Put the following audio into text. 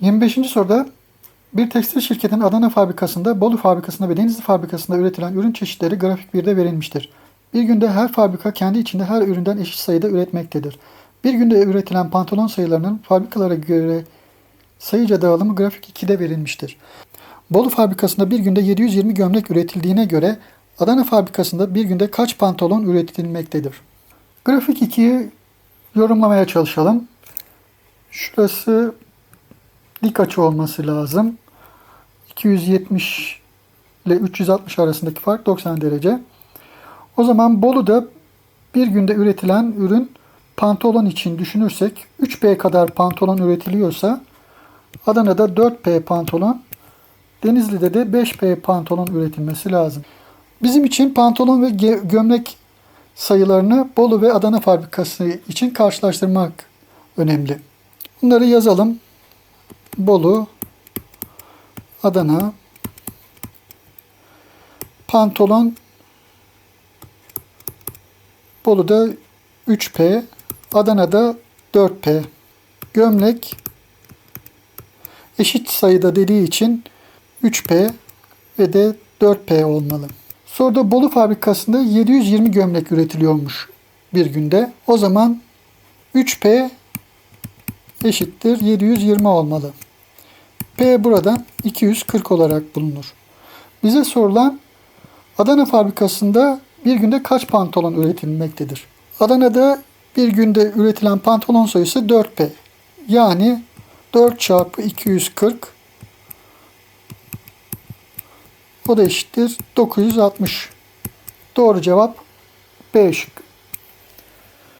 25. soruda bir tekstil şirketinin Adana fabrikasında, Bolu fabrikasında ve Denizli fabrikasında üretilen ürün çeşitleri grafik 1'de verilmiştir. Bir günde her fabrika kendi içinde her üründen eşit sayıda üretmektedir. Bir günde üretilen pantolon sayılarının fabrikalara göre sayıca dağılımı grafik 2'de verilmiştir. Bolu fabrikasında bir günde 720 gömlek üretildiğine göre Adana fabrikasında bir günde kaç pantolon üretilmektedir? Grafik 2'yi yorumlamaya çalışalım. Şurası dik açı olması lazım. 270 ile 360 arasındaki fark 90 derece. O zaman Bolu'da bir günde üretilen ürün pantolon için düşünürsek 3P kadar pantolon üretiliyorsa Adana'da 4P pantolon, Denizli'de de 5P pantolon üretilmesi lazım. Bizim için pantolon ve gömlek sayılarını Bolu ve Adana fabrikası için karşılaştırmak önemli. Bunları yazalım. Bolu, Adana, pantolon, Bolu'da 3P, Adana'da 4P. Gömlek eşit sayıda dediği için 3P ve de 4P olmalı. Soruda Bolu fabrikasında 720 gömlek üretiliyormuş bir günde. O zaman 3P eşittir 720 olmalı. P buradan 240 olarak bulunur. Bize sorulan Adana fabrikasında bir günde kaç pantolon üretilmektedir? Adana'da bir günde üretilen pantolon sayısı 4P. Yani 4 çarpı 240 o da eşittir 960. Doğru cevap B şıkkı.